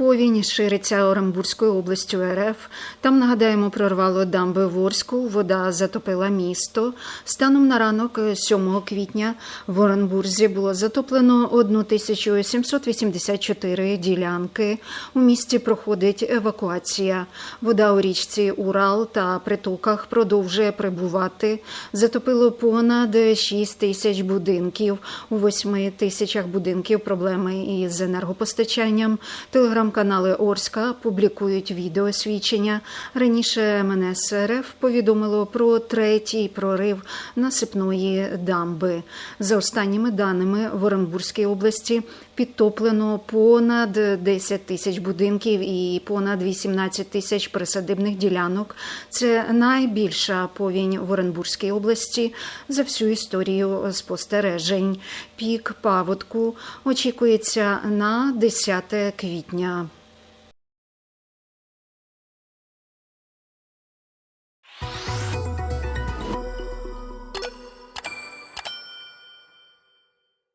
Повінь шириться Оренбурзькою областю РФ. Там нагадаємо, прорвало дамби в Орську. Вода затопила місто. Станом на ранок е, 7 квітня в Оренбурзі було затоплено 1784 ділянки. У місті проходить евакуація. Вода у річці Урал та притоках продовжує прибувати. Затопило понад 6 тисяч будинків. У 8 тисячах будинків проблеми із енергопостачанням. Телеграм-канали Орська публікують відеосвідчення. Раніше МНС РФ повідомило про третій прорив насипної дамби. За останніми даними в Оренбурзькій області підтоплено понад 10 тисяч будинків і понад 18 тисяч присадибних ділянок. Це найбільша повінь в Оренбурзькій області за всю історію спостережень. Пік паводку очікується на 10 квітня.